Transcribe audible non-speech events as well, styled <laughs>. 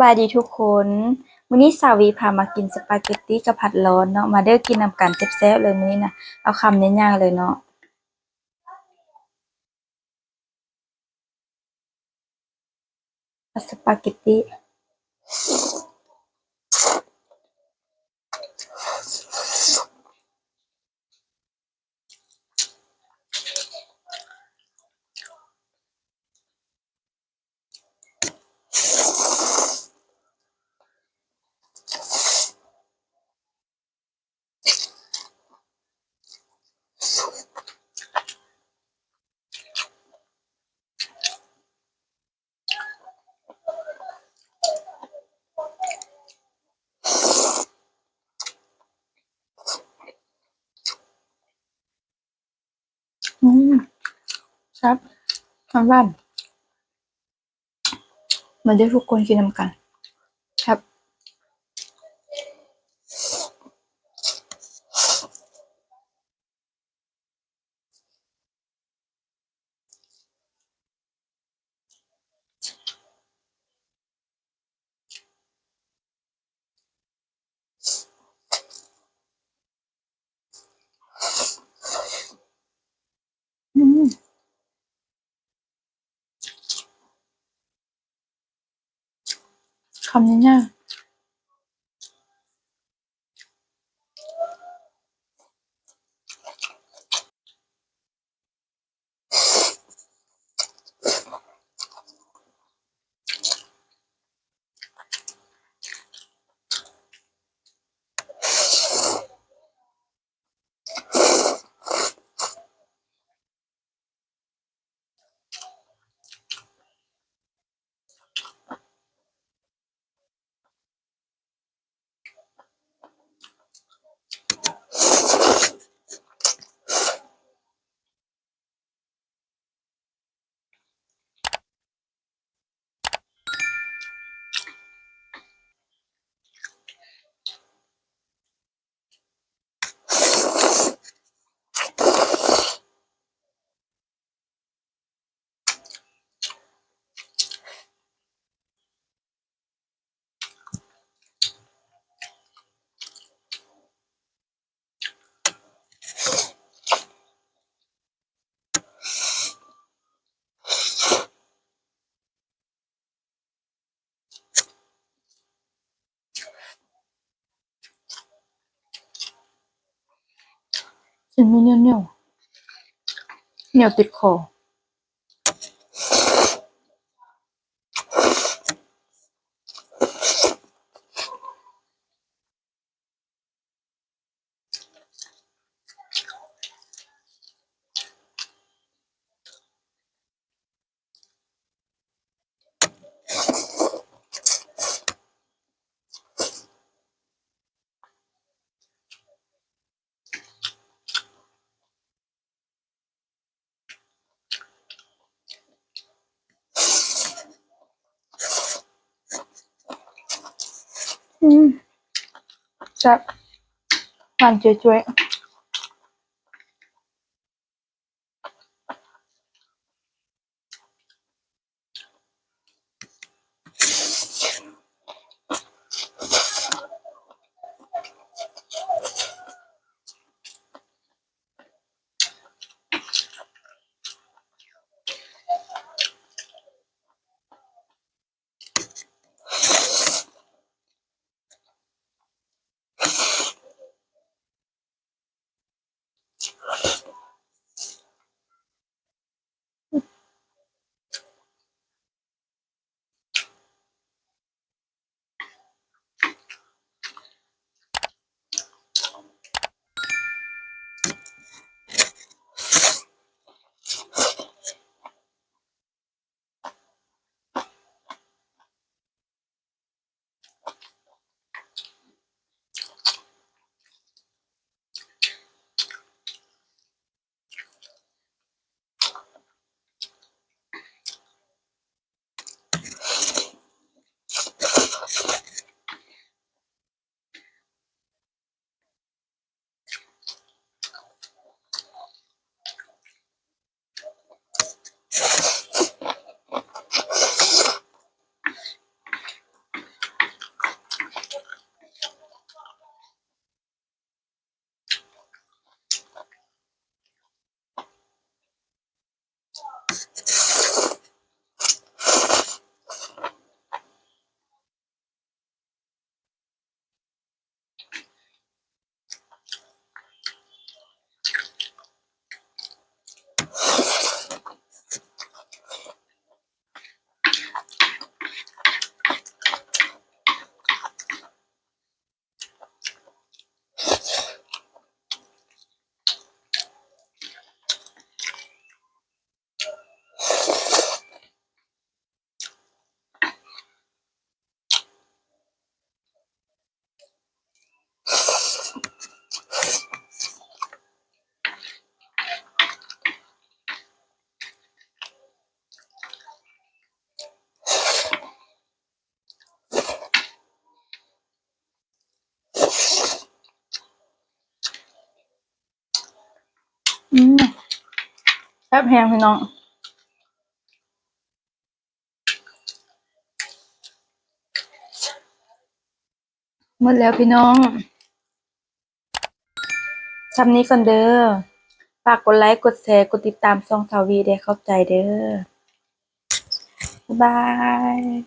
บายดีทุกคนมื้อนี้สาวีพามากินสปาเกตตี้กับผัดร้อนเนาะมาเด้อกินนำกันแซ่บๆเลยมื้อนี้นะเอาคำเน้นย่างเลยเนาะสปาเกตตี้อืม ครับทางบ้านมาเด้อทุกคนกินนำกัน ครับ อืม คำนี้เนี่ย กินไม่เหนียวเหนียวเหนียวติดคอ อืมแซ่บ you <laughs> แซ่บแฮงพี่น้อง หมดแล้วพี่น้องชำนี้ก่อนเด้อ ฝากกดไลค์ กดแชร์ กดติดตามซ่องสาวีได้เข้าใจเด้อ บ๊ายบาย